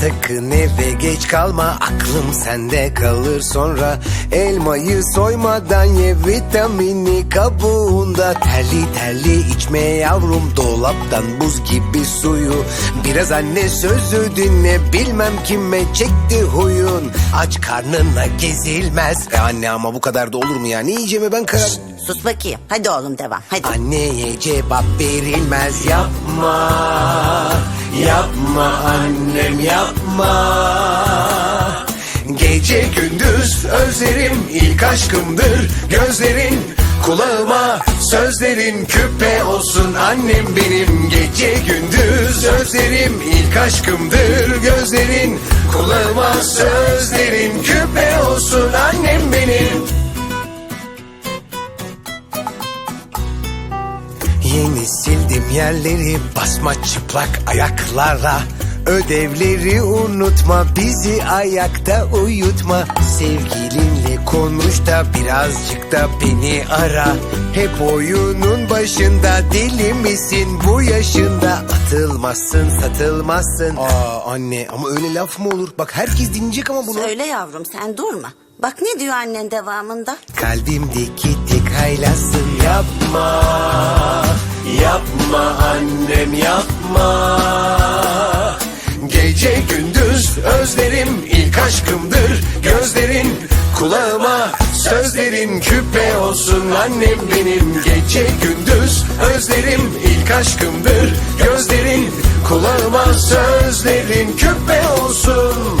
Sakın eve geç kalma aklım sende kalır sonra. Elmayı soymadan ye vitamini kabuğunda. Terli terli içme yavrum dolaptan buz gibi suyu. Biraz anne sözü dinle bilmem kime çekti huyun. Aç karnına gezilmez. E Anne ama bu kadar da olur mu ya? Ne yiyeceğimi ben karar Sus bakayım. Hadi oğlum devam. Hadi. Anneye cevap verilmez yapma Yapma annem yapma Gece gündüz özlerim ilk aşkımdır Gözlerin kulağıma sözlerin küpe olsun annem benim Gece gündüz özlerim ilk aşkımdır Gözlerin kulağıma sözlerin küpe olsun annem benim Yeni sildim yerleri basma çıplak ayaklara. Ödevleri unutma bizi ayakta uyutma. Sevgilinle konuş da birazcık da beni ara. Hep oyunun başında deli misin bu yaşında? Atılmazsın satılmazsın. Aa. Anne ama öyle laf mı olur? Bak herkes dinleyecek ama bunu. Söyle yavrum sen durma. Bak ne diyor annen devamında? Kalbimdeki tek haylazsın. Yapma Yapma annem yapma. Gece gündüz özlerim ilk aşkımdır. Gözlerin kulağıma sözlerin küpe olsun. Annem benim. Gece gündüz özlerim ilk aşkımdır. Gözlerin kulağıma sözlerin küpe olsun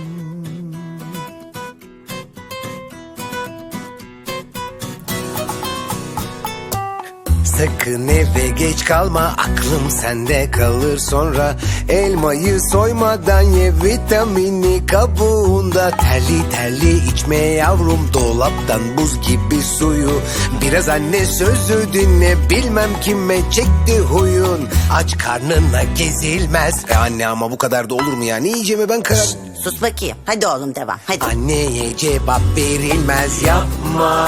Sakın eve geç kalma aklım sende kalır sonra. Elmayı soymadan ye vitamini kabuğunda. Terli terli içme yavrum dolaptan buz gibi suyu. Biraz anne sözü dinle bilmem kime çekti huyun. Aç karnına gezilmez. E Anne ama bu kadar da olur mu ya? Ne yiyeceğimi ben karar Sus bakayım. Hadi oğlum devam. Hadi. Anneye cevap verilmez. Yapma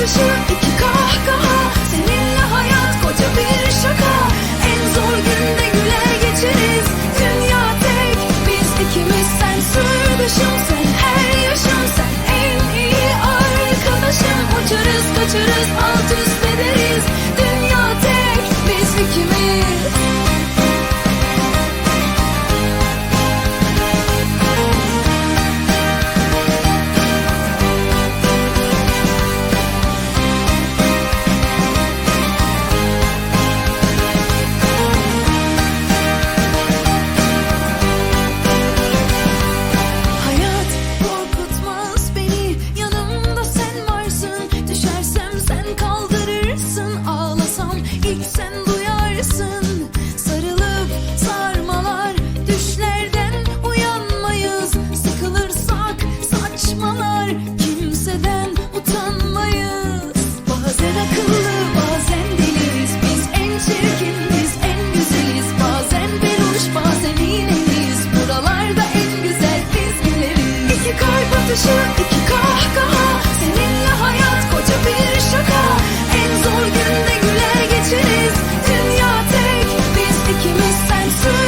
to shoot. 蓝色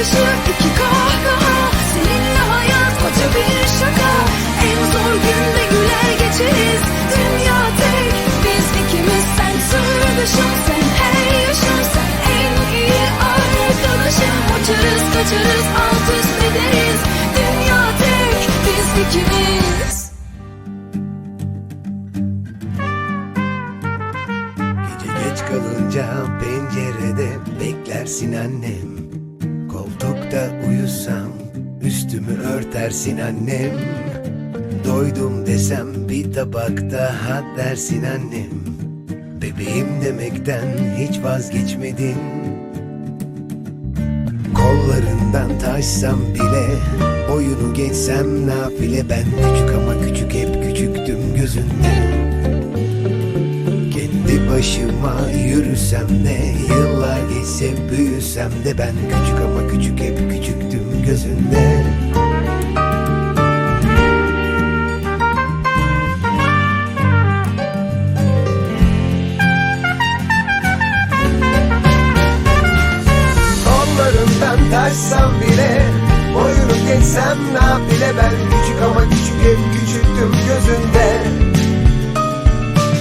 atışı iki kahkaha Seninle hayat koca bir şaka. En zor günde güler geçeriz. Dünya tek. Biz ikimiz sen sırdaşım Sen her yaşam. Sen en iyi arkadaşım. Uçarız kaçarız alt üst ederiz. Dünya tek. Biz ikimiz. Gece geç kalınca pencerede beklersin annem uyusam üstümü örtersin annem. Doydum desem bir tabak daha dersin annem. Bebeğim demekten hiç vazgeçmedin. Kollarından taşsam bile Boyunu geçsem nafile. Ben küçük ama küçük hep küçüktüm gözünde. Kendi başıma yürüsem de Yıllar geçse büyüsem de. Ben küçük ama küçük hep Geçsem nafile Ben küçük ama küçük hep küçüktüm gözünde.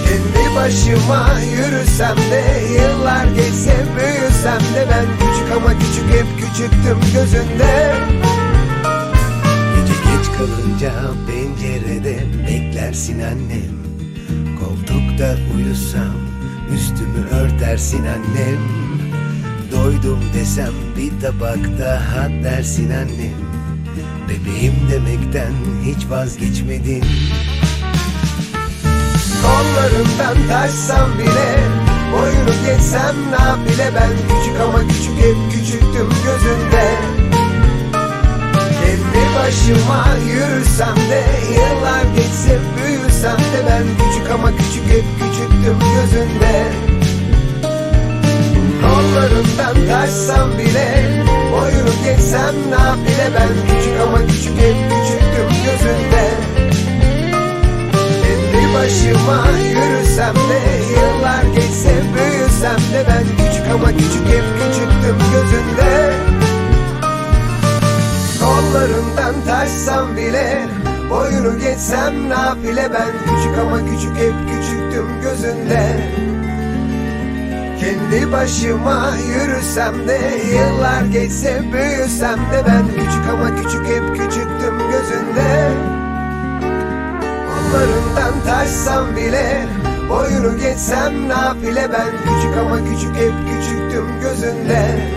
Kendi başıma yürüsem de Yıllar geçse büyüsem de Ben küçük ama küçük hep küçüktüm gözünde. Gece geç kalınca pencerede Beklersin annem. Koltukta uyusam Üstümü örtersin annem. Doydum desem bir tabak daha dersin annem Bebeğim demekten hiç vazgeçmedin Kollarından taşsam bile Boyunu geçsem nafile Ben küçük ama küçük hep küçüktüm gözünde Kendi başıma yürüsem de Yıllar geçse büyüsem de Ben küçük ama küçük hep küçüktüm gözünde Kollarından taşsam bile Boyunu geçsem nafile Ben küçük ama küçük hep küçüktüm gözünde. Kendi başıma yürüsem de Yıllar geçse büyüsem de Ben küçük ama küçük hep küçüktüm gözünde. Kollarından taşsam bile Boyunu geçsem nafile Ben küçük ama küçük hep küçüktüm gözünde kendi başıma yürüsem de Yıllar geçse büyüsem de Ben küçük ama küçük hep küçüktüm gözünde. Kollarından taşsam bile Boyunu geçsem nafile Ben küçük ama küçük hep küçüktüm gözünde.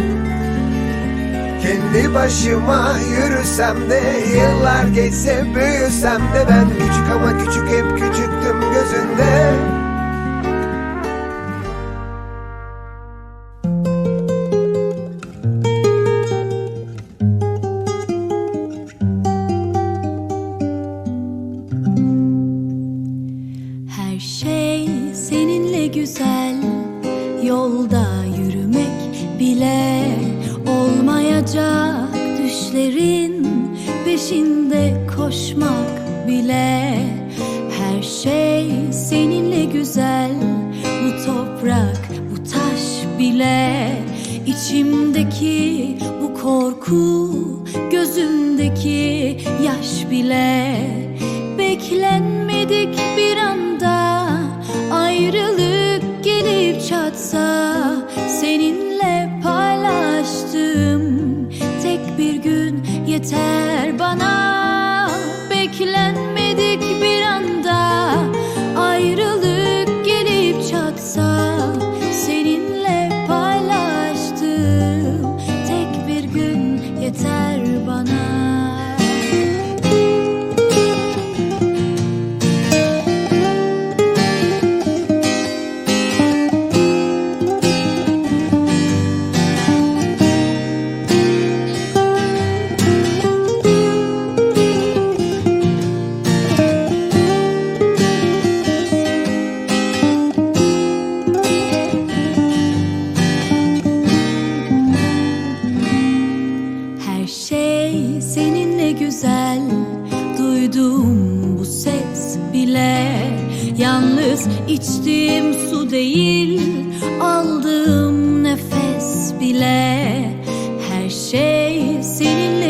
Kendi başıma yürüsem de Yıllar geçse büyüsem de Ben küçük ama küçük hep küçüktüm gözünde seninle güzel. Bu toprak, bu taş bile İçimdeki bu korku Gözümdeki yaş bile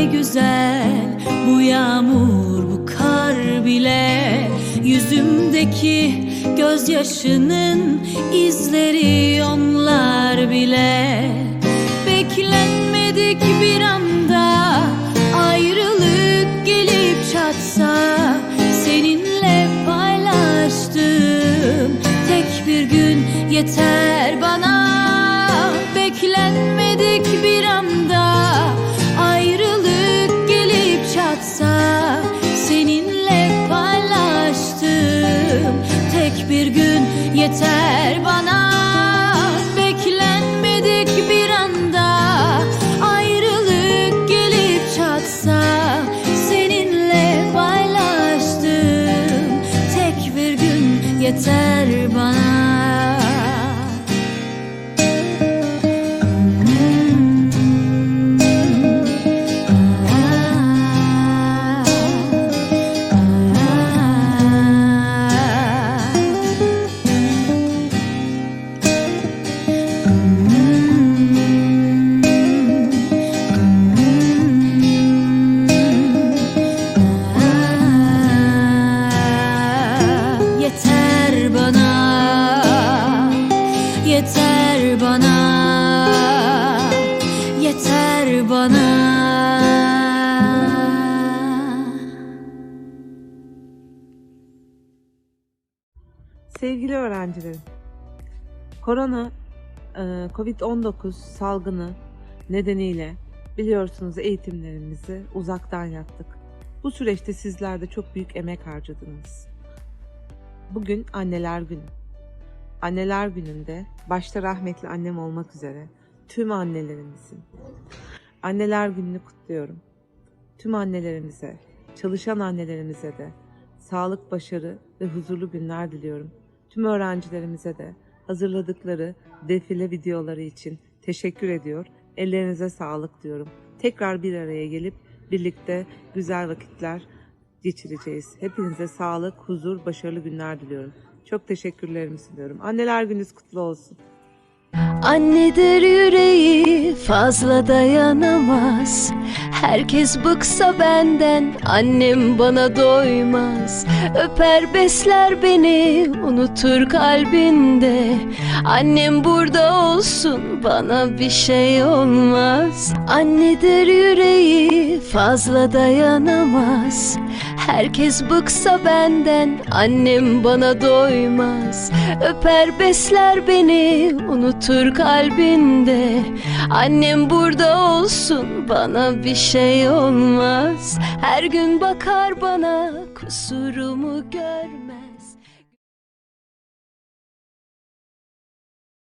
seninle güzel Bu yağmur bu kar bile Yüzümdeki gözyaşının izleri onlar bile. Beklenmedik bir anda ayrılık gelip çatsa Seninle paylaştığım tek bir gün yeter bana Yeter bana Yeter bana Sevgili öğrencilerim, korona, e, Covid-19 salgını nedeniyle biliyorsunuz eğitimlerimizi uzaktan yaptık. Bu süreçte sizler de çok büyük emek harcadınız. Bugün Anneler Günü. Anneler Günü'nde başta rahmetli annem olmak üzere tüm annelerimizin Anneler Günü'nü kutluyorum. Tüm annelerimize, çalışan annelerimize de sağlık, başarı ve huzurlu günler diliyorum. Tüm öğrencilerimize de hazırladıkları defile videoları için teşekkür ediyor. Ellerinize sağlık diyorum. Tekrar bir araya gelip birlikte güzel vakitler geçireceğiz. Hepinize sağlık, huzur, başarılı günler diliyorum. Çok teşekkürlerimi sunuyorum. Anneler gününüz kutlu olsun. Annedir yüreği fazla dayanamaz. Herkes bıksa benden annem bana doymaz. Öper besler beni unutur kalbinde. Annem burada olsun bana bir şey olmaz. Annedir yüreği fazla dayanamaz Herkes bıksa benden annem bana doymaz. Öper besler beni unutur kalbinde. Annem burada olsun bana bir şey olmaz. Her gün bakar bana kusurumu görmez